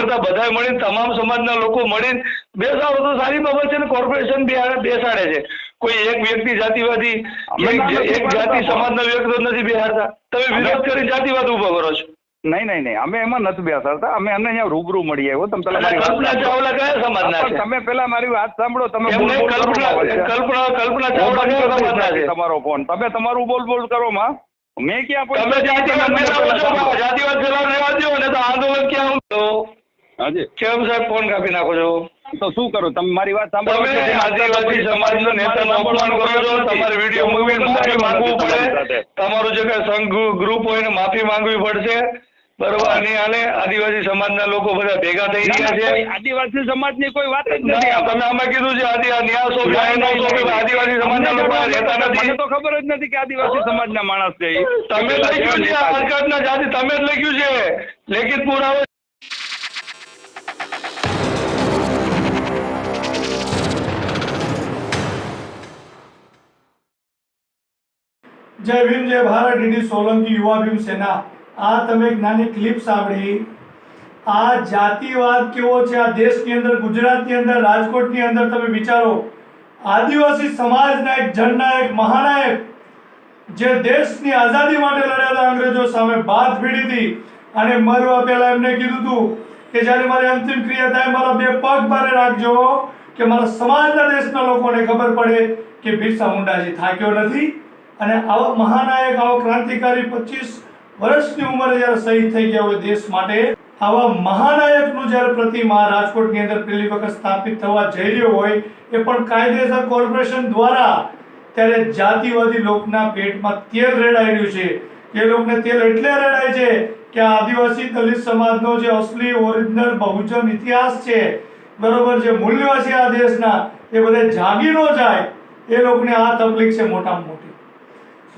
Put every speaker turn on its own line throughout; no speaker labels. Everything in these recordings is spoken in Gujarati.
કરતા બધા મળીને તમામ સમાજના લોકો મળીને બેસાડો તો સારી બાબત છે ને કોર્પોરેશન બેસાડે છે. કોઈ એક વ્યક્તિ જાતિવાદી એક જાતિ. સમાજના વ્યક્તિ નથી બેસાડતા. તમે વિરોધ કરી જાતિવાદ ઊભો કરો છો.
નહીં નહીં નહીં. અમે એમાં નથી બેસાડતા. અમે અમને અહીંયા રૂબરૂ મળી આવ્યો. તમે પેલા મારી વાત
કલ્પના ચાવલા કયા સમાજના છે?
તમે પેલા મારી વાત સાંભળો. તમે
કલ્પના કલ્પના કલ્પના ચાવલા કયા સમાજના છે?
તમારો ફોન. તમે તમારું બોલ બોલ કરો માં. મેં ક્યાં
તમે જાતિવાદ જાતિવાદ ફેલાવ રહેવા દો ને તો આંદોલન ક્યાં તો
હાજી.
કેમ સાહેબ ફોન કાપી નાખો છો?
તો શું કરો? તમે મારી વાત સાંભળો
તમે આદિવાસી સમાજનો નેતા અપમાન કરો છો તમારે વીડિયો મૂકીને માફી માંગવું પડે. તમારું જે કઈ સંઘ ગ્રુપ હોય ને માફી માંગવી પડશે. બરોબર? અને આને આદિવાસી સમાજના લોકો બધા ભેગા થઈ રહ્યા છે.
આદિવાસી સમાજની કોઈ વાત જ નથી
તમે આમાં કીધું છે આદિવાસી સમાજના લોકો રહેતા
મને
નથી.
તો ખબર જ નથી કે આદિવાસી સમાજના માણસ છે
તમે લખ્યું છે આ સરકારના જાતિ તમે જ લખ્યું છે. લેખિત પુરાવો
જય ભીમ, જય ભારત, ડીડી સોલંકી યુવા ભીમ સેના. આ તમે એક નાની ક્લિપ સાંભળી. આ જાતિવાદ કેવો છે? આ દેશની અંદર, ગુજરાતની અંદર, રાજકોટની અંદર તમે વિચારો. આદિવાસી સમાજના એક જનનાયક, મહાનાયક, જે દેશની આઝાદી માટે લડ્યા હતા અંગ્રેજો સામે બાદ ભીડી હતી. અને મરવા પહેલા એમને કીધું હતું કે જ્યારે મારી અંતિમ ક્રિયા થાય, મારા બે પગ ભારે રાખજો, કે મારા સમાજના દેશના લોકોને ખબર પડે કે બિરસા મુંડાજી થાક્યો નથી. અને આવા મહાનાયક, આવા ક્રાંતિકારી પચીસ વર્ષની ઉંમરે જ્યારે શહીદ થઈ ગયા હોય દેશ માટે, આવા મહાનાયકનું જ્યારે પ્રતિમા રાજકોટની અંદર પહેલી વખત સ્થાપિત થવા જઈ રહ્યો હોય, એ પણ કાયદેસર કોર્પોરેશન દ્વારા ત્યારે જાતિવાદી લોકના પેટમાં તેલ રહ્યું છે. એ લોકને તેલ એટલે રેડાય છે કે આદિવાસી દલિત સમાજનો જે અસલી, ઓરિજિનલ બહુજન ઇતિહાસ છે, બરોબર જે મૂલ્યો છે આ દેશના, એ બધે જાગી ન જાય. એ લોકોને આ તકલીફ છે મોટામાં મોટી.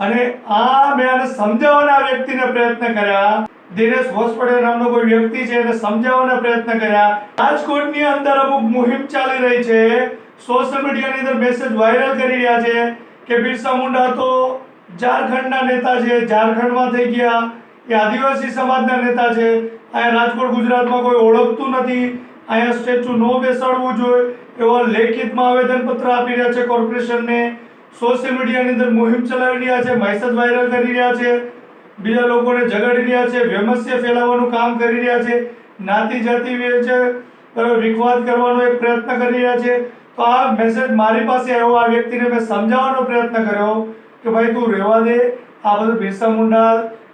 અને આ મેં આને સમજાવવાના વ્યક્તિને પ્રયત્ન કર્યા. દિનેશ હોસ્પિટલ નામનો કોઈ વ્યક્તિ છે એને સમજાવવાના પ્રયત્ન કર્યા. રાજકોટની અંદર અમુક મુહિમ ચાલી રહી છે. સોશિયલ મીડિયાની અંદર મેસેજ વાયરલ કરી રહ્યા છે કે બિરસા મુંડા તો ઝારખંડના નેતા છે. ઝારખંડમાં થઈ ગયા. એ આદિવાસી સમાજના નેતા છે. અહીંયા રાજકોટ ગુજરાતમાં કોઈ ઓળખતું નથી. અહીંયા સ્ટેચ્યુ નો બેસાડવું જોઈએ. એવા લેખિતમાં આવેદનપત્ર આપી રહ્યા છે કોર્પોરેશનને. સોશિયલ મીડિયાની અંદર મુહિમ ચલાવી રહ્યા છે મેસેજ વાયરલ કરી રહ્યા છે, બીજા લોકોને જગાડી રહ્યા છે, વ્યમસ્ય ફેલાવવાનું કામ કરી રહ્યા છે, નાતી જાતિ છે વિખવાદ કરવાનો એક પ્રયત્ન કરી રહ્યા છે. તો આ મેસેજ મારી પાસે આવ્યો, આ વ્યક્તિને મેં સમજાવવાનો પ્રયત્ન કર્યો કે ભાઈ તું રહેવા દે. આ બધું બિરસા મુંડા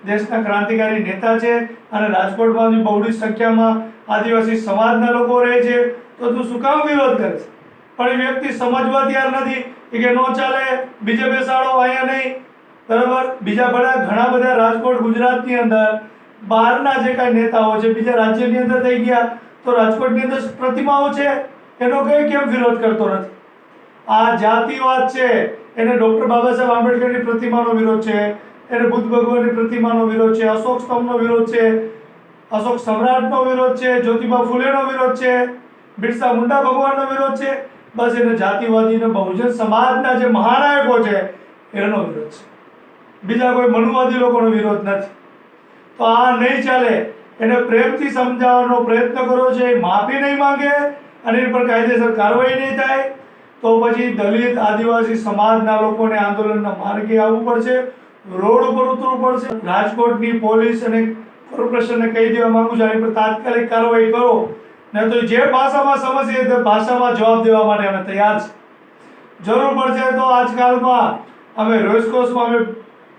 દેશના ક્રાંતિકારી નેતા છે અને રાજકોટમાં બહુડી સંખ્યામાં આદિવાસી સમાજના લોકો રહે છે. તો તું શું કામ વિરોધ કરે છે? પણ એ વ્યક્તિ સમજવા તૈયાર નથી. એ કે નો ચાલે, બીજે બેસાડો, અહીંયા નહીં. બરાબર? બીજા બધા ઘણા બધા રાજકોટ, ગુજરાતની અંદર બહારના જે કાંઈ નેતાઓ છે, બીજા રાજ્યની અંદર થઈ ગયા, તો રાજકોટની અંદર પ્રતિમાઓ છે, એનો કઈ કેમ વિરોધ કરતો નથી? આ જાતિવાદ છે, એને ડૉક્ટર બાબા સાહેબ આંબેડકરની પ્રતિમાનો વિરોધ છે, એને બુદ્ધ ભગવાનની પ્રતિમાનો વિરોધ છે, અશોક સ્તંભનો વિરોધ છે, અશોક સમ્રાટનો વિરોધ છે, જ્યોતિબા ફૂલેનો વિરોધ છે, બિરસા મુંડા ભગવાનનો વિરોધ છે બસ એને જાતિવાદી અને બહુજન સમાજના જે મહાનાયકો છે, એનો વિરોધ છે. બીજા કોઈ મનુવાદી લોકોનો વિરોધ નથી. તો આ નહીં ચાલે. એને પ્રેમથી સમજાવવાનો પ્રયત્ન કર્યો છે, એ માફી નહીં માંગે અને એની પર કાયદેસર કાર્યવાહી નહીં થાય, તો પછી દલિત આદિવાસી સમાજના લોકોને આંદોલનના માર્ગે આવવું પડશે, રોડ ઉપર ઉતરવું પડશે. રાજકોટની પોલીસ અને કોર્પોરેશનને કહી દેવા માંગુ છું, આની પર તાત્કાલિક કાર્યવાહી કરો. ને તો જે ભાષામાં સમજીએ તે ભાષામાં જવાબ દેવા માટે અમે તૈયાર છે. જરૂર પડશે તો આજકાલમાં અમે રેસકોર્સમાં અમે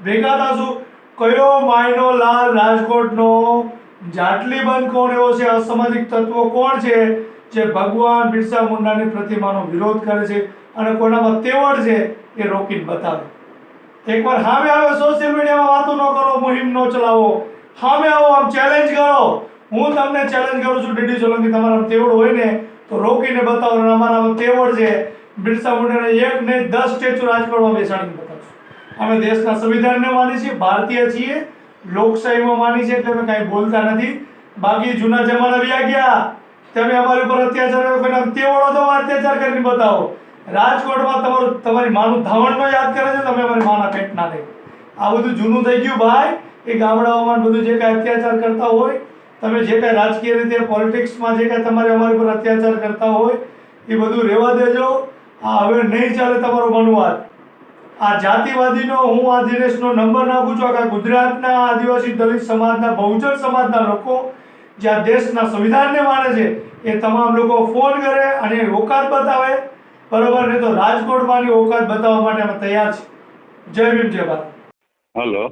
ભેગા થશું કયો માયનો લાલ રાજકોટનો જાટલી બંધ કોણ એવો છે? અસામાજિક તત્વો કોણ છે? જે ભગવાન બિરસા મુંડાની પ્રતિમાનો વિરોધ કરે છે અને કોનામાં તેવડ છે એ રોકીને બતાવે. એકવાર હામે આવે સોશિયલ મીડિયામાં વાતો ન કરો, મુહિમ ન ચલાવો. હામે આવો, આમ ચેલેન્જ કરો. હું તમને ચેલેન્જ કરું છું, ડીડી સોલંકી તમારા તેવડ હોય ને, તો રોકીને બતાવો, અને અમારા તેવડ છે. બિરસા મુંડાને એક ને દસ સ્ટેચ્યુ રાજકોટમાં બેસાડીને બતાવશું અમે દેશના સંવિધાનને માની છીએ, ભારતીય છીએ, લોકશાહીમાં માની છે એટલે અમે કાંઈ બોલતા નથી. બાકી જૂના જમાના વ્યા ગયા. તમે અમારી ઉપર અત્યાચાર કર્યો કોઈના તેવડો તો અત્યાચાર કરીને બતાવો. રાજકોટમાં તમારું તમારી માનું ધાવણનો યાદ કરે છે, તમે અમારી માના પેટ ના દે આ બધું જૂનું થઈ ગયું, ભાઈ. એ ગામડાઓમાં બધું જે કાંઈ અત્યાચાર કરતા હોય તમે જે કાંઈ રાજકીય રીતે પોલિટિક્સમાં જે કાંઈ તમારે અમારી પર અત્યાચાર કરતા હોય, એ બધું રહેવા દેજો. આ હવે નહીં ચાલે તમારો મનવાદ. આ જાતિવાદીનો, હું આ દિનેશનો નંબર નાખું છું. આખા ગુજરાતના આદિવાસી દલિત સમાજના, બહુજન સમાજના લોકો જે આ દેશના સંવિધાનને માને છે, એ તમામ લોકો ફોન કરે અને ઓકાત બતાવે. બરોબર? ને તો રાજકોટમાંની ઓકાત બતાવવા માટે અમે તૈયાર છે જય ભીમ, જય ભારત.
હલો.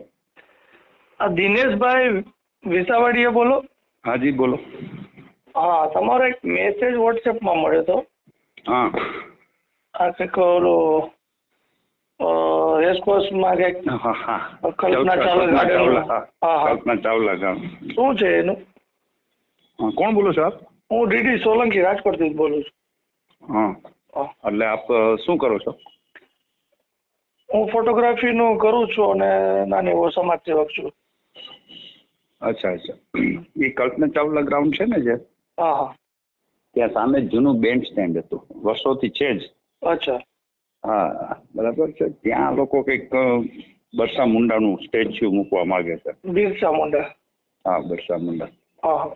દિનેશભાઈ વિસાવાડીએ બોલો.
હાજી બોલો.
હા તમારો એક મેસેજ વોટ્સએપમાં મળ્યો હતો.
હા.
આ કંઈક ઓલું રેસકોર્સમાં કંઈક
હા હા
કલ્પના ચાવલા ગાર્ડન.
હા. કલ્પના ચાવલા ગામ.
શું છે એનું?
કોણ બોલો છો આપ?
હું ડીડી સોલંકી રાજકોટથી બોલું છું.
હા.
હા.
એટલે આપ શું કરો છો?
હું ફોટોગ્રાફીનું કરું છું અને નાની એવો સમાજ સેવક છું.
અચ્છા અચ્છા. એ કલ્પના ચાવલા ગ્રાઉન્ડ છે ને જે?
હા હા.
ત્યાં સામે જૂનું બેન્ડ સ્ટેન્ડ હતું. વર્ષોથી છે જ.
અચ્છા.
હા બરાબર છે. ત્યાં લોકો કંઈક બરસા મુંડાનું સ્ટેચ્યુ મૂકવા માંગે છે.
બિરસા મુંડા.
હા બરસા મુંડા.
હા હા.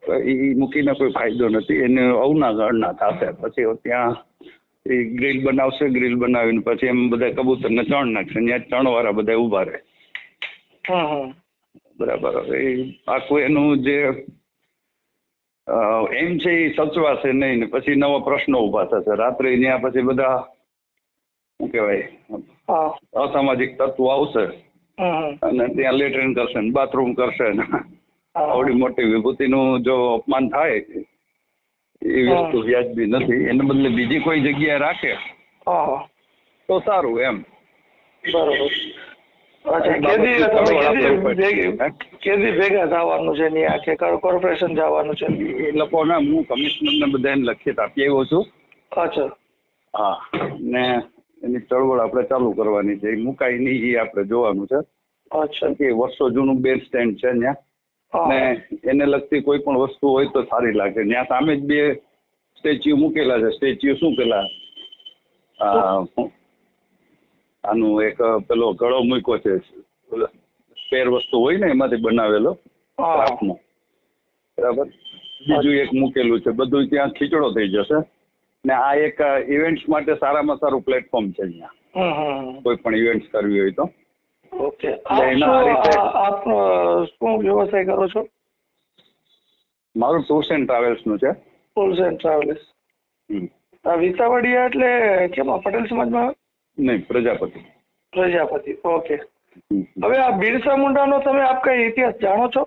તો એ મૂકીને કોઈ ફાયદો નથી. એને અવના ગણના થશે. પછી ત્યાં એ ગ્રીલ બનાવશે ગ્રીલ બનાવીને પછી એમ બધા કબૂતરને ચણ નાખશે. ત્યાં ચણવાળા બધા ઊભા રહે.
હા હમ.
બરાબર. હવે આખું એનું જે એમ છે એ સચવાશે નહીં ને પછી નવા પ્રશ્નો ઊભા થશે. રાત્રે ત્યાં પછી બધા શું કહેવાય અસામાજિક તત્વો આવશે. અને ત્યાં લેટ્રિન કરશે ને બાથરૂમ કરશે ને. આવડી મોટી વિભૂતિનું જો અપમાન થાય એ વસ્તુ વ્યાજબી નથી. એને બદલે બીજી કોઈ જગ્યાએ રાખે. તો સારું એમ.
બરોબર. કેદી
ચળવળ
કેદી
આપવી પડે.
ભેગી
હે?
કેદી ભેગા થવાનું છે ને કે કોર્પોરેશન જવાનું છે?
એ લોકોને હું કમિશનરને બધાને લખિત આપી આવ્યો છું.
અચ્છા.
હા ને એની ચળવળ આપણે ચાલુ કરવાની છે. એ મુકાય નહીં એ આપણે જોવાનું છે.
અચ્છા.
કે વર્ષો જૂનું બેડ સ્ટેન્ડ છે ત્યાં ને એને લગતી કોઈ પણ વસ્તુ હોય તો સારી લાગે. ત્યાં સામે જ બે સ્ટેચ્યુ મૂકેલા છે. સ્ટેચ્યુ શું પેલા? આનું એક પેલો ગળો મૂક્યો છે સ્પેર વસ્તુ હોય ને એમાંથી બનાવેલો
હા.
બરાબર? બીજું એક મૂકેલું છે બધું ત્યાં ખીચડો થઈ જશે. ને આ એક ઇવેન્ટ્સ માટે સારામાં સારું પ્લેટફોર્મ છે અહીંયા. કોઈ પણ ઇવેન્ટ્સ કરવી હોય તો.
ઓકે. આપ શું વ્યવસાય કરો છો?
મારું ટૂર્સ એન્ડ ટ્રાવેલ્સનું છે.
Tours and travels. વિસાવડિયા એટલે કેમ પટેલ સમાજમાં?
નહીં પ્રજાપતિ.
પ્રજાપતિ ઓકે. હવે આ બિરસા મુંડાનો તમે આપ કઈ ઇતિહાસ જાણો છો?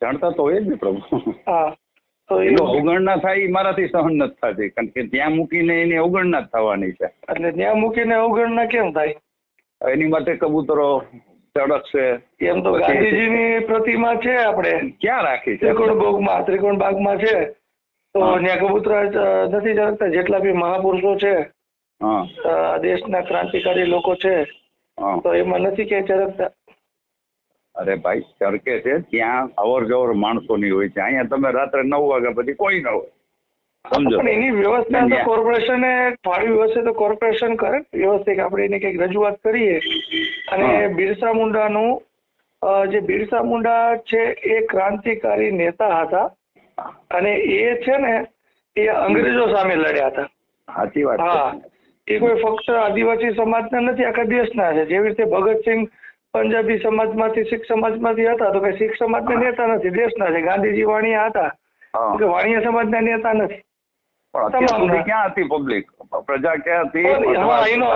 જાણતા તો હોય જ ને પ્રભુ.
હા તો એ
એનો અવગણના થાય એ મારાથી સહન નથી થતી કારણ કે ત્યાં મૂકીને એની અવગણના જ થવાની છે.
એટલે ત્યાં મૂકીને અવગણના કેમ થાય?
એની માટે કબૂતરો ચડકશે.
એમ તો ગાંધીજીની પ્રતિમા છે આપણે.
ક્યાં રાખી છે?
ત્રિકોણ ભોગમાં ત્રિકોણ બાગમાં છે. તો ત્યાં કબૂતર નથી ચડકતા જેટલા બી મહાપુરુષો છે દેશના ક્રાંતિકારી લોકો છે. તો એમાં નથી ક્યાંય ચરકતા?
અરે ભાઈ ચરકે છે ત્યાં અવર જવર માણસોની હોય છે. અહીંયા તમે રાત્રે નવ વાગ્યા પછી કોઈ ન હોય. સમજો
પણ એની વ્યવસ્થા તો કોર્પોરેશને ફાળવી હશે તો કોર્પોરેશન કરે. વ્યવસ્થિત આપણે એને કંઈક રજૂઆત કરીએ. અને બિરસા મુંડાનું નું જે બિરસા મુંડા છે એ ક્રાંતિકારી નેતા હતા. અને એ છે ને એ અંગ્રેજો સામે લડ્યા હતા.
સાચી વાત
હા. એ કોઈ ફક્ત આદિવાસી સમાજના નથી આખા દેશના છે. જેવી રીતે ભગતસિંહ પંજાબી સમાજમાંથી શીખ સમાજમાંથી હતા તો કે શીખ સમાજના નેતા નથી દેશના છે. ગાંધીજી વાણિયા હતા. કે વાણિયા સમાજના નેતા નથી.
ક્યાં હતી પબ્લિક પ્રજા ક્યાં હતી?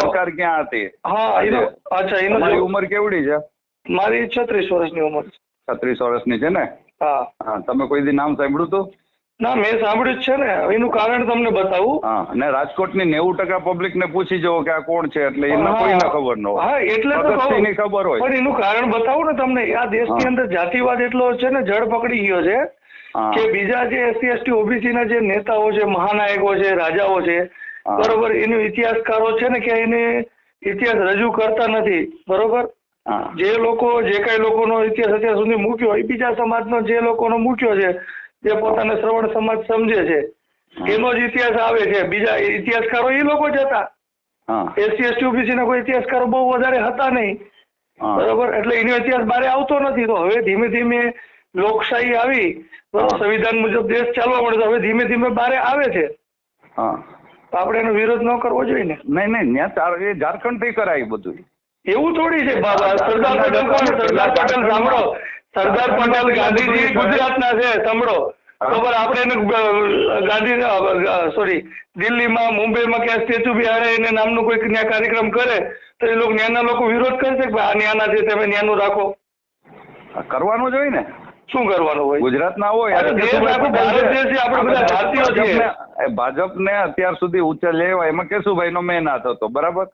સરકાર ક્યાં હતી?
હા એનો અચ્છા એનો મારી
ઉંમર કેવડી છે?
મારી છત્રીસ વર્ષની ઉંમર છે.
છત્રીસ વર્ષની છે ને?
હા.
હા તમે કોઈ દી નામ સાંભળ્યું હતું?
ના મેં સાંભળ્યું છે ને. એનું કારણ તમને બતાવું.
હા અને રાજકોટની નેવું ટકા પબ્લિક ને પૂછી જવો કે આ કોણ છે એટલે એને કોઈને ખબર ન હોય.
હા એટલે
ભગતસિંહની ખબર હોય.
પણ એનું કારણ બતાવું ને તમને. આ દેશની. અંદર જાતિવાદ એટલો છે ને જડ પકડી ગયો છે કે બીજા જે એસસી એસટી ઓબીસી ના જે નેતાઓ છે મહાનાયકો છે રાજાઓ છે. બરોબર એનો ઇતિહાસકારો છે ને કે એને ઇતિહાસ રજૂ કરતા નથી. બરોબર? જે લોકો જે કઈ લોકોનો ઇતિહાસ અત્યાર સુધી મૂક્યો એ બીજા સમાજનો જે લોકોનો મૂક્યો છે જે પોતાને શ્રવણ સમાજ સમજે છે. એનો જ ઇતિહાસ આવે છે. બીજા ઇતિહાસકારો એ લોકો જ હતા. એસસી એસટી ઓબીસી ના કોઈ ઇતિહાસકારો બહુ વધારે હતા નહીં. બરોબર? એટલે એનો ઇતિહાસ બહાર આવતો નથી. તો હવે ધીમે ધીમે લોકશાહી આવી. બરોબર? સંવિધાન મુજબ દેશ ચાલવા મળે તો હવે ધીમે ધીમે બારે આવે છે.
હા.
તો આપણે એનો વિરોધ ન કરવો જોઈએ ને?
નહીં નહીં. ત્યાં એ ઝારખંડથી કરાય બધું.
એવું થોડી છે. બાબા સરદાર પટેલ કોણ? સરદાર પટેલ સાંભળો. સરદાર પટેલ ગાંધીજી ગુજરાતના છે સાંભળો. ખબર આપણે એને ગાંધી સોરી દિલ્હીમાં મુંબઈમાં ક્યાં સ્ટેચ્યુ બિહારે એને નામનું કોઈ ત્યાં કાર્યક્રમ કરે તો એ લોકો ત્યાંના લોકો વિરોધ કરશે કે આ ન્યાના છે તમે ન્યાનું રાખો?
કરવાનું જ હોય ને.
શું કરવાનું હોય?
ગુજરાતના હોય. ભાજપને- અત્યાર સુધી ઉચ્ચ લેવા એમાં કેશુભાઈનો મેન હાથ હતો બરાબર?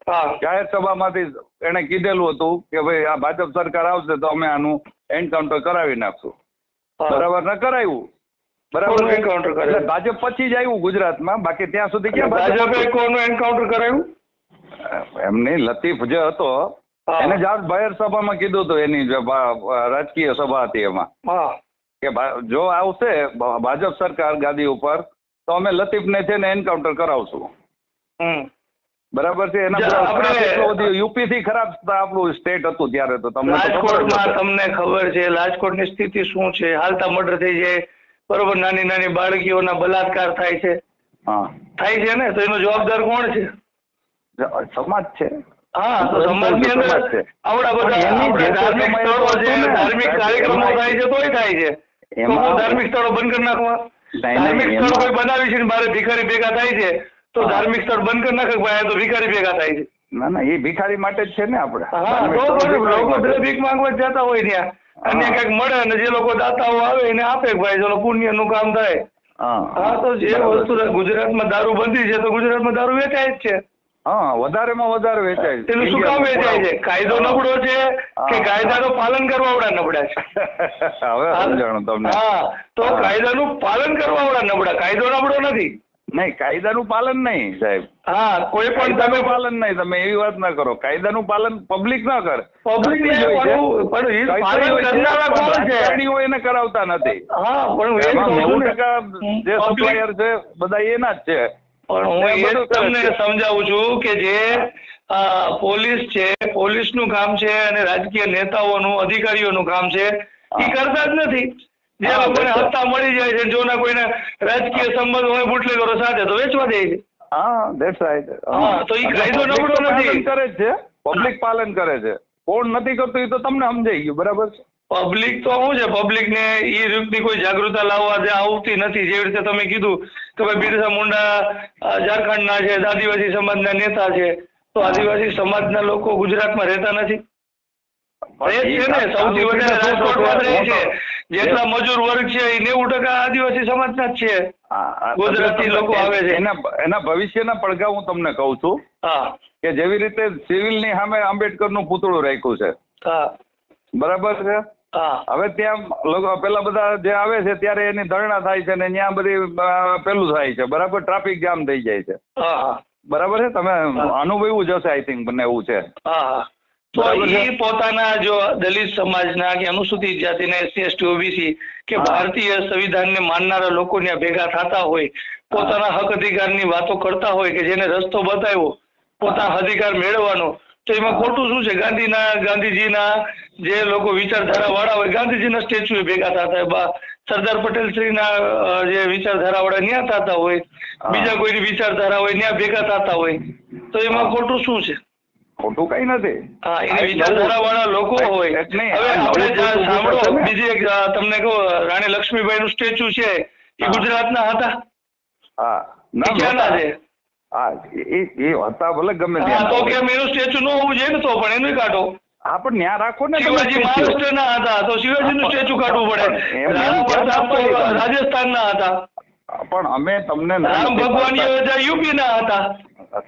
જાહેર સભામાંથી એને કીધેલું હતું કે ભાઈ આ ભાજપ સરકાર આવશે તો અમે આનું એન્કાઉન્ટર કરાવી નાખશું. બરાબર ને કરાવ્યું બરાબર?
એન્કાઉન્ટર
એટલે ભાજપ પછી જ આવ્યું ગુજરાતમાં બાકી ત્યાં સુધી ક્યાં ભાજપ?
કોનું એન્કાઉન્ટર કરાયું?
એમની લતીફ જે હતો. એને જ આ સભામાં કીધું હતું એની રાજકીય સભા હતી એમાં. કે જો આવશે ભાજપ સરકાર ગાદી ઉપર તો અમે લતીફને છે ને એન્કાઉન્ટર કરાવશું. બરાબર છે? એના યુપી થી ખરાબ આપણું સ્ટેટ હતું ત્યારે તો તમને
રાજકોટમાં તમને ખબર છે રાજકોટની સ્થિતિ શું છે? હાલતા મર્ડર થઈ જાય બરોબર નાની નાની બાળકીઓના બલાત્કાર થાય છે.
હા.
થાય છે ને? તો એનો જવાબદાર કોણ છે?
સમાજ છે.
હા તો સમાજની અંદર
છે.
આવડા બધા ધાર્મિક
સમયે
સ્થળો છે ધાર્મિક કાર્યક્રમો થાય છે તોય થાય છે.
એમાં-
ધાર્મિક સ્થળો બંધ કરી નાખવા? ધાર્મિક સ્થળ કોઈ બનાવી છે મારે ભિખારી ભેગા થાય છે તો ધાર્મિક સ્થળ બંધ કરી નાખે ભાઈ તો ભિખારી ભેગા થાય છે?
ના ના એ ભિખારી માટે જ છે ને આપણે.
હા તો લોકો ભીખ માંગવા જતા હોય ત્યાં. અને કંઈક મળે અને જે લોકો દાતાઓ આવે એને આપે ભાઈ ચલો પુણ્યનું કામ થાય.
હા.
તો જે વસ્તુ. ગુજરાતમાં દારૂ બંધી છે તો ગુજરાતમાં દારૂ વેચાય જ છે.
હા વધારેમાં વધારે વેચાય છે.
તેનું શું કામ વેચાય છે? કાયદો નબળો છે કે. કાયદાનું પાલન કરવાવાળા નબળા છે?
હવે સમજાણું તમને.
હા તો. કાયદાનું પાલન કરવાવાળા નબળા. કાયદો નબળો નથી.
નહીં કાયદાનું પાલન નહીં સાહેબ.
હા કોઈ પણ તમે
પાલન નહીં તમે એવી વાત ના કરો. કાયદાનું પાલન પબ્લિક ના કરે. છે.
પણ-
એને કરાવતા નથી.
હા પણ
નેવું. ટકા જે સપ્લાયર છે બધા એના જ છે.
પણ હું
એ
જ તમને સમજાવું છું કે જે પોલીસ છે પોલીસનું કામ છે અને રાજકીય નેતાઓનું અધિકારીઓનું કામ છે એ કરતા જ નથી. જે લોકોને. હપ્તા મળી જાય છે જોના કોઈને રાજકીય સંબંધ હોય બુટલેગરો સાથે તો વેચવા દે છે.
હા ધેટ્સ રાઈટ
હા, તો એ કાયદો નબળો નથી.
કરે જ છે પબ્લિક પાલન કરે છે. કોણ નથી કરતું એ તો તમને સમજાઈ ગયું બરાબર છે?
પબ્લિક તો શું છે? પબ્લિક ને એ રીતની કોઈ જાગૃતતા લાવવા જે આવતી નથી જેવી રીતે તમે કીધું કે ભાઈ બિરસા મુંડા ઝારખંડના છે આદિવાસી સમાજના નેતા છે તો આદિવાસી સમાજના લોકો ગુજરાતમાં રહેતા નથી? છે ને સૌથી વધારે રાજકોટમાં રહે છે. જેટલા મજૂર વર્ગ છે એ નેવું ટકા આદિવાસી સમાજના જ છે. ગુજરાતી લોકો આવે છે.
એના એના ભવિષ્યના પડઘા હું તમને કહું છું
હા.
કે જેવી રીતે સિવિલની સામે આંબેડકરનું પૂતળું રાખ્યું છે. બરાબર છે? હવે ત્યાં લોકો પેલા બધા જે આવે છે ત્યારે એની ધરણા થાય છે ને ત્યાં બધી પેલું થાય છે. બરાબર ટ્રાફિક જામ થઈ જાય છે. બરાબર છે? તમે અનુભવ્યું જ હશે આઈ થિંક મને એવું છે.
તો એ પોતાના જો દલિત સમાજના કે અનુસૂચિત જાતિના એસસી એસટી ઓબીસી કે. ભારતીય સંવિધાનને માનનારા લોકો ત્યાં ભેગા થતા હોય પોતાના હક અધિકારની વાતો કરતા હોય કે જેને રસ્તો બતાવ્યો પોતાના અધિકાર મેળવવાનો તો એમાં ખોટું શું છે? ગાંધીના ગાંધીજીના જે લોકો વિચારધારા વાળા હોય ગાંધીજીના સ્ટેચ્યુ ભેગા થતા હોય. સરદાર પટેલ શ્રીના જે વિચારધારા વાળા ન્યા થતા હોય બીજા કોઈની વિચારધારા હોય ન્યા ભેગા થતા હોય. તો એમાં ખોટું શું છે?
ખોટું કઈ નથી.
હા એની વિચારધારા વાળા લોકો હોય. હવે આપણે સાંભળો. બીજી એક તમને કહું રાણી લક્ષ્મીબાઈ નું સ્ટેચ્યુ છે એ. ગુજરાતના હતા.
હા.
ના છે?
હા એ એ હતા ભલે ગમે ત્યાં.
તો કેમ એનું સ્ટેચ્યુ ન હોવું જોઈએ ને તો પણ એનું કાઢો.
હા પણ ન્યા રાખો ને
શિવાજી
મહારાષ્ટ્ર
ના હતા તો શિવાજી નું સ્ટેચ્યુ કાઢવું પડે.
રાજસ્થાન?
રાજસ્થાનના હતા.
પણ અમે તમને ના
રામ ભગવાન. યુપી ના હતા.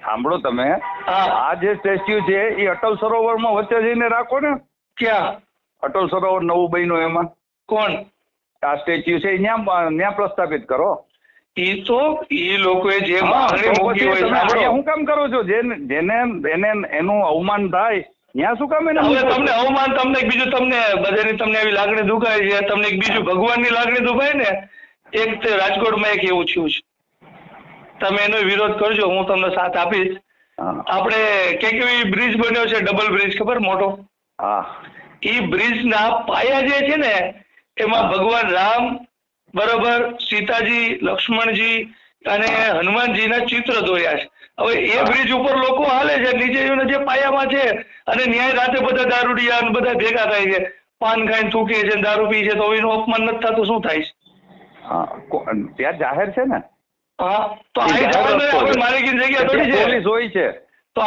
સાંભળો તમે. આ જે સ્ટેચ્યુ છે એ અટલ સરોવરમાં વચ્ચે જઈને રાખો ને.
ક્યાં?
અટલ સરોવર નવું બન્યું એમાં.
કોણ?
આ સ્ટેચ્યુ છે ત્યાં ત્યાં પ્રસ્થાપિત કરો.
એ તો એ લોકોએ જે માંગણી મૂકી હોય
કામ કરો છો? જેને એને એનું અવમાન થાય ત્યાં શું કામ એને?
તમને અવમાન તમને એક બીજું તમને બધાની તમને એવી લાગણી દુખાય છે તમને બીજું ભગવાનની લાગણી દુખાય ને એક રાજકોટમાં એક એવું થયું છે. તમે એનો વિરોધ કરજો હું તમને સાથ આપીશ. આપણે કેકેવી બ્રિજ બન્યો છે ડબલ બ્રિજ ખબર? મોટો.
હા.
એ બ્રિજના પાયા જે છે ને એમાં ભગવાન રામ બરોબર સીતાજી લક્ષ્મણજી અને હનુમાનજીના ચિત્ર દોર્યા છે. હવે એ બ્રિજ ઉપર લોકો હાલે છે નીચે જે પાયામાં છે અને ન્યાય રાતે બધા દારૂડિયા ને બધા ભેગા થાય છે. પાન ખાઈને થૂકે છે દારૂ પી છે તો એનું અપમાન નથી થતું શું થાય છે?
હા ત્યાં જાહેર છે ને?
હા તો. માલિકીની જગ્યા થોડી છે.
પોલીસ હોય છે.
તો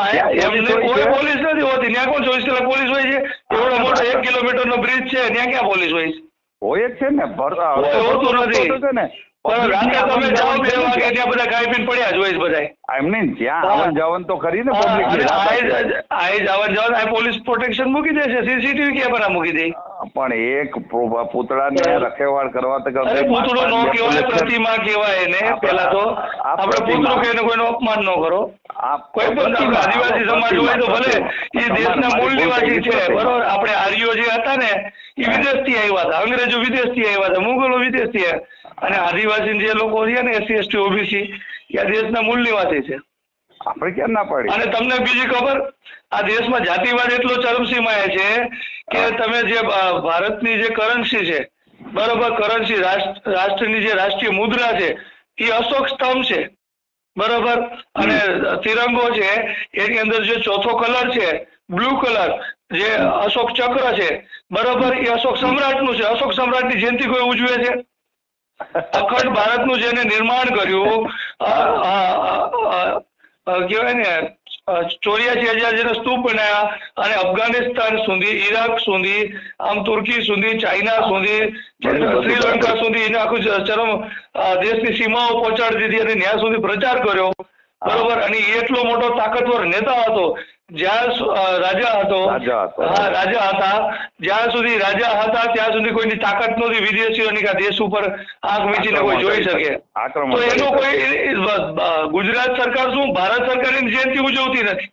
એમને કોઈ પોલીસ નથી હોતી. ત્યાં કોણ ચોવીસ કલાક પોલીસ હોય છે? એવડો મોટો એક કિલોમીટર નો બ્રિજ છે ત્યાં ક્યાં પોલીસ હોય છે?
હોય જ છે ને ભર-
કોઈ
છે
નથી. રાતે તમે જાઓ બે વાગે ત્યાં બધા ખાઈ પીને પડ્યા જ બધા
એમ નહીં જ્યાં આવન જાવન તો ખરી ને પબ્લિક
અને આય આય જવા જવા પોલીસ પ્રોટેક્શન મૂકી દે સીસીટીવી કેમેરા મૂકી દે.
પણ એક પૂતળાને રખેવાળ કરવા તો
અરે પૂતળો નો કહેવાય પ્રતિમા કહેવાય એને પેલા તો. આપણે. પૂતળું કહીને કોઈનું અપમાન ન કરો. કોઈ પણ આદિવાસી સમાજ હોય તો ભલે એ દેશના મૂળ નિવાસી છે બરોબર? આપણે આર્યો જે હતા ને એ વિદેશથી આવ્યા હતા અંગ્રેજો વિદેશથી આવ્યા હતા મુગલો વિદેશથી આવ્યા. અને આદિવાસી જે લોકો છે ને એસસી એસટી ઓબીસી એ આ દેશના મૂળ નિવાસી છે.
આપણે કેમ ના પાડી?
અને તમને બીજી ખબર આ દેશમાં જાતિવાદ એટલો ચરમસીમાએ છે કે તમે જે ભારતની જે કરન્સી છે બરોબર કરન્સી રાષ્ટ્ર રાષ્ટ્રની જે રાષ્ટ્રીય મુદ્રા છે એ અશોક સ્તંભ છે. બરોબર? અને તિરંગો છે એની અંદર જે ચોથો કલર છે બ્લુ કલર જે અશોક ચક્ર છે બરોબર? એ અશોક સમ્રાટનું છે. અશોક સમ્રાટની જયંતિ કોઈ ઉજવે છે? અખંડ ભારતનું જેને નિર્માણ કર્યું. કહેવાય ને ચોર્યાસી હજાર જેને સ્તૂપ બનાવ્યા અને અફઘાનિસ્તાન સુધી ઈરાક સુધી આમ તુર્કી સુધી ચાઇના સુધી શ્રીલંકા સુધી એને આખું ચરમ દેશની સીમાઓ પહોંચાડી દીધી અને ત્યાં સુધી પ્રચાર કર્યો. બરોબર? અને એટલો મોટો તાકતવર નેતા હતો જ્યાં રાજા હતો. હા રાજા હતા. જ્યાં સુધી રાજા હતા ત્યાં સુધી કોઈની તાકાત નહોતી. વિદેશીઓની કે દેશ ઉપર આંખ વીંચીને કોઈ જોઈ શકે. તો એનો કોઈ ગુજરાત સરકાર શું? ભારત સરકારની જયંતિ ઉજવતી નથી.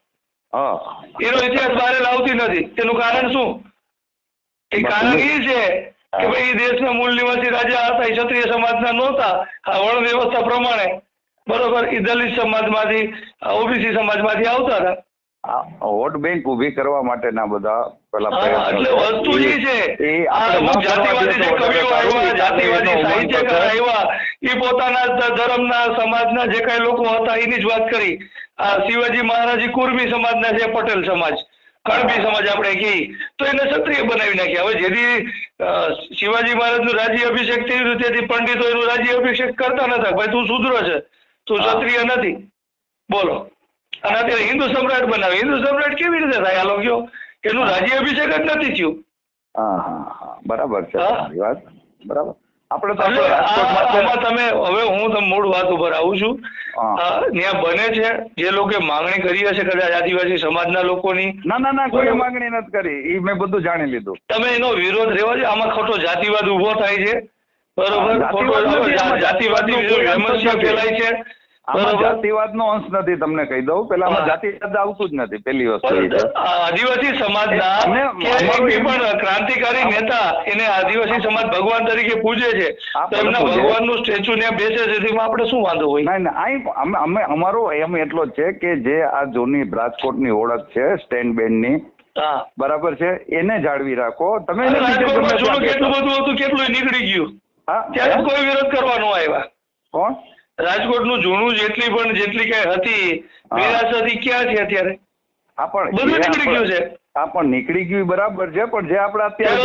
એનો ઇતિહાસ બહાર લાવતી નથી. તેનું કારણ શું? એ કારણ એ છે કે ભાઈ દેશના મૂળ નિવાસી રાજા હતા. એ ક્ષત્રિય સમાજના નહોતા. આ વર્ણ વ્યવસ્થા પ્રમાણે બરોબર એ દલિત સમાજમાંથી ઓબીસી સમાજમાંથી આવતા હતા.
વોટ બેંક ઊભી કરવા માટેના બધા પેલા.
વસ્તુ જે છે.
એ
આ
આપણે
અમુક
ન કરવા
જાતિવાદી જે કવિઓ આવ્યા જાતિવાદી સાહિત્યકાર આવ્યા એ પોતાના ધર્મના સમાજના જે કઈ લોકો હતા એની જ વાત કરી. આ શિવાજી મહારાજ કુર્મી સમાજના છે પટેલ સમાજ. કણબી સમાજ આપણે કહી તો એને ક્ષત્રિય બનાવી નાખ્યા. હવે જેથી શિવાજી શિવાજી મહારાજનું રાજ્ય અભિષેક થયું હતું તેથી પંડિતો એનું રાજ્ય અભિષેક કરતા નતા. ભાઈ તું શુદ્ર છે. તું. ક્ષત્રિય નથી. બોલો. અને અત્યારે હિન્દુ સમ્રાટ બનાવે. હિન્દુ સમ્રાટ કેવી રીતે થાય? આ લોકો એનું રાજ્ય અભિષેક જ નથી થયું.
હા હા હા. બરાબર છે તમારી વાત. બરાબર. આપણે તો
આમાં તમે હવે હું તમે મૂળ વાત ઉપર આવું છું. ત્યાં બને છે. જે લોકો માંગણી કરી હશે કદાચ આદિવાસી સમાજના લોકોની.
ના ના ના કોઈ માંગણી નથી કરી. એ મેં બધું જાણી લીધું.
તમે એનો વિરોધ રહેવા છે આમાં ખોટો જાતિવાદ ઊભો થાય છે. બરોબર? ખોટો
જાતિવાદ સમસ્યા
જાતિવાદી
જાતિવાદનો નથી.
ફેલાય છે.
આમાં જાતિવાદ નો અંશ નથી તમને કહી દઉં. પેલા આમાં જાતિવાદ આવતું જ નથી પેલી વસ્તુ.
આદિવાસી સમાજના ક્રાંતિકારી નેતા એને આદિવાસી સમાજ ભગવાન તરીકે પૂજે છે તો એમના ભગવાનનું સ્ટેચ્યુ ને બેસે છે તેમાં આપણે શું વાંધો હોય?
ના ના અહીં અમે અમે અમારો એમ એટલો જ છે કે જે આ જૂની રાજકોટની ઓળખ છે સ્ટેન્ડ બેન્ડની
ની
બરાબર છે એને જાળવી રાખો. તમે
કેટલું બધું હતું કેટલું નીકળી ગયું?
હા
ત્યારે કોઈ વિરોધ કરવાનો ન આવ્યા.
કોણ?
રાજકોટનું જૂનું જેટલી પણ જેટલી કઈ હતી વિરાસત ઈ ક્યાં છે અત્યારે?
હા પણ
બધું નીકળી ગયું છે.
આ પણ નીકળી ગયું બરાબર છે પણ જે આપણે અત્યારે.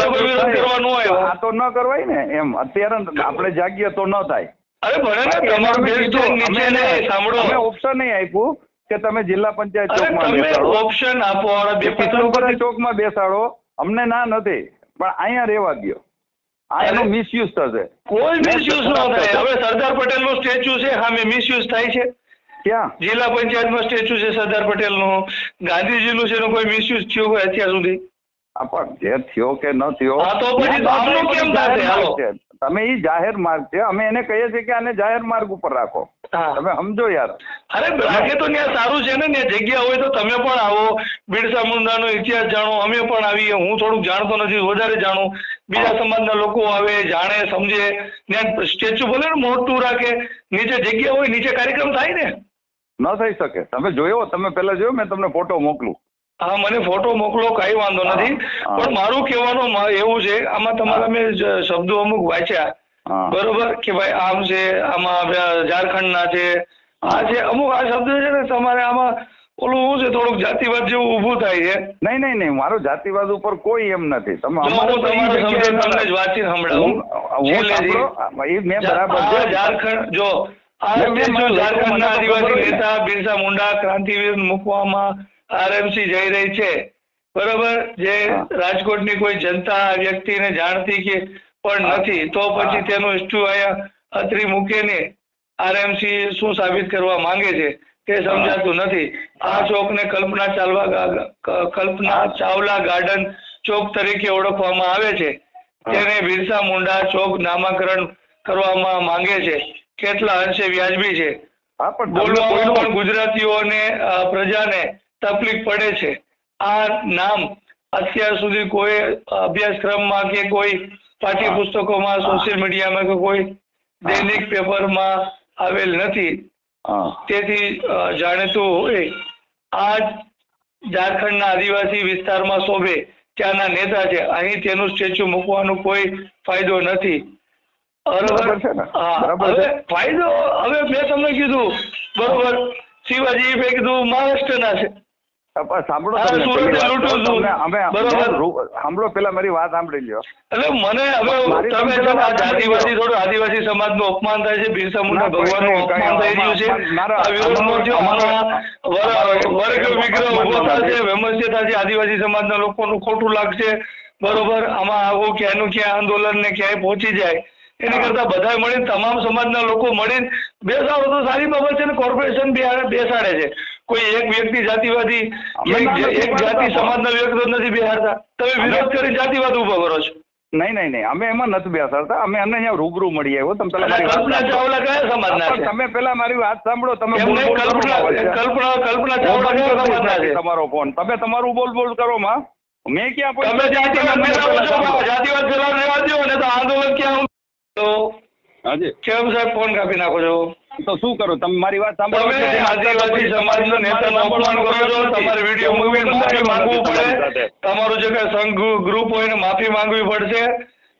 આ તો ન કરવાય ને એમ. અત્યારે આપણે જાગીએ તો ન થાય.
અરે ભલે ને તમારું
અમે
તો નીચે
અમે-
સાંભળો.
અમે ઓપ્શન નહીં આપ્યું કે તમે જિલ્લા પંચાયત ચોકમાં બેસાડો.
ઓપ્શન આપો બે
ચોકમાં બેસાડો. અમને ના નથી પણ અહીંયા રહેવા આ એનો મિસયુઝ થશે.
કોઈ મિસયુઝ ન થાય. હવે સરદાર પટેલનું સ્ટેચ્યુ છે સામે મિસયુઝ થાય છે.
ક્યાં?
જિલ્લા પંચાયતમાં સ્ટેચ્યુ છે સરદાર પટેલનું ગાંધીજીનું છે એનો કોઈ મિસયુઝ થયો હોય અત્યાર સુધી?
પણ જે થયો કે ન થયો
આ તો પછી
ના, ના,
કેમ થશે?
તમે એ જાહેર માર્ગ છે. અમે એને કહીએ છીએ કે આને જાહેર માર્ગ ઉપર રાખો. તમે સમજો યાર.
અરે રાખે તો ત્યાં સારું છે ને ત્યાં જગ્યા હોય તો તમે પણ આવો. બિરસા મુંડાનો ઇતિહાસ જાણો. અમે પણ આવીએ. હું થોડુંક જાણતો નથી વધારે જાણું. બીજા સમાજના લોકો આવે જાણે સમજે. ત્યાં સ્ટેચ્યુ ભલે ને મોટું રાખે. નીચે જગ્યા હોય નીચે કાર્યક્રમ થાય ને.
ન થઈ શકે. તમે જોયો? તમે પેલા જોયો? મેં તમને ફોટો મોકલું.
હા મને ફોટો મોકલો કઈ વાંધો નથી. પણ મારું કહેવાનું એવું છે આમાં તમારા મેં શબ્દો અમુક વાંચ્યા. બરોબર? કે ભાઈ આમ છે આમાં ઝારખંડના છે. આ છે અમુક આ શબ્દ છે ને તમારે આમાં ઓલું શું છે થોડુંક જાતિવાદ જેવું ઊભું થાય છે.
નહીં નહીં નહીં મારો જાતિવાદ ઉપર કોઈ એમ નથી. તમે
તમને જ વાતચીત સંભળાવું.
એ મેં બરાબર છે.
ઝારખંડ જો આ ઝારખંડના આદિવાસી નેતા બિરસા મુંડા ક્રાંતિવીર મૂકવામાં આરએમસી જઈ રહી છે. બરોબર? જે રાજકોટની કોઈ જનતા આ વ્યક્તિને જાણતી કે પણ નથી તો પછી. તેનું સ્ટુ અહીંયા અત્રી મૂકીને આરએમસી શું સાબિત કરવા માંગે છે તે સમજાતું નથી. આ ચોકને કલ્પના ચાલવા કલ્પના ચાવલા ગાર્ડન ચોક તરીકે ઓળખવામાં આવે છે. તેને બિરસા મુંડા ચોક નામાકરણ કરવામાં માંગે છે. કેટલા અંશે વ્યાજબી છે? બોલવામાં પણ ગુજરાતીઓને પ્રજાને તકલીફ પડે છે. આ નામ અત્યાર સુધી કોઈ અભ્યાસક્રમમાં કે કોઈ પાઠ્યપુસ્તકોમાં સોશિયલ મીડિયામાં કે કોઈ દૈનિક પેપરમાં આવેલ નથી. તેથી જાણીતું હોય આ ઝારખંડના આદિવાસી વિસ્તારમાં શોભે ત્યાંના નેતા છે. અહીં તેનું સ્ટેચ્યુ મૂકવાનો કોઈ ફાયદો નથી.
બરાબર છે ને?
હા.
બરાબર
હવે ફાયદો હવે મેં તમને કીધું બરોબર. શિવાજી મેં કીધું મહારાષ્ટ્રના છે.
સાંભળો અમે સાંભળો પેલા મારી વાત સાંભળી લ્યો.
એટલે મને હવે તમે
તમને
છે ને આ
વાત
જાતિવાદી થોડું આદિવાસી સમાજનું અપમાન થાય છે બિરસા મુંડા
ના, કોઈ
અપમાન થઈ રહ્યું છે.
મારા-
આ વિરોધનો જે
અમારો-
આમાં
અમારો એક-
વર- વર્ગ વિગ્રહ
ઊભો.
થશે વિમર્શ થશે આદિવાસી સમાજના લોકોનું ખોટું લાગશે. બરોબર? આમાં આવું ક્યાંનું ક્યાં આંદોલન ને ક્યાંય પહોંચી જાય. એની. કરતા બધા મળીને તમામ સમાજના લોકો મળીને બેસાડો તો સારી બાબત છે ને કોર્પોરેશન બેસાડે છે. કોઈ એક વ્યક્તિ જાતિવાદી એક જાતિ. સમાજના વ્યક્તિ નથી બેસાડતા. તમે વિરોધ કરી જાતિવાદ ઊભો કરો છો.
નહીં નહીં નહીં અમે એમાં નથી બેસાડતા. અમે અમને અહીંયા રૂબરૂ મળીએ હો તમે પેલા મારી વાત
કલ્પના
સાંભળો.
ચાવલા કયા સમાજના છે?
તમે પેલા મારી વાત સાંભળો તમે
કલ્પના કલ્પના કલ્પના ચાવલા કયા સમાજના છે?
તમારો ફોન. તમે તમારું બોલ બોલ કરો માં. મેં ક્યાં
તમે જાતિવાદ. જાતિવાદ ફેલાવ રહેવા દો ને તો આંદોલન ક્યાં તો
હાજી.
કેમ સાહેબ ફોન કાપી નાખો છો?
તો શું કરો? તમે મારી વાત સાંભળો
તમે આદિવાસી સમાજનો નેતા અપમાન કરો છો તમારે વીડિયો મૂકીને માફી માંગવું પડે. તમારું જે કઈ સંઘ ગ્રુપ હોય ને માફી માંગવી પડશે.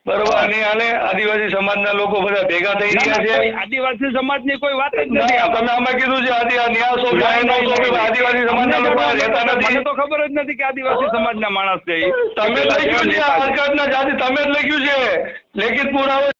બરોબર અને આને આદિવાસી સમાજના લોકો બધા ભેગા થઈ રહ્યા છે.
આદિવાસી સમાજની કોઈ વાત જ નથી.
તમે આમાં કીધું છે આદિવાસી સમાજના લોકો રહેતા
મને તો ખબર જ નથી કે આદિવાસી સમાજના માણસ છે
તમે લખ્યું છે આ હરકતના જાતિ તમે જ લખ્યું છે. લેખિત પુરાવો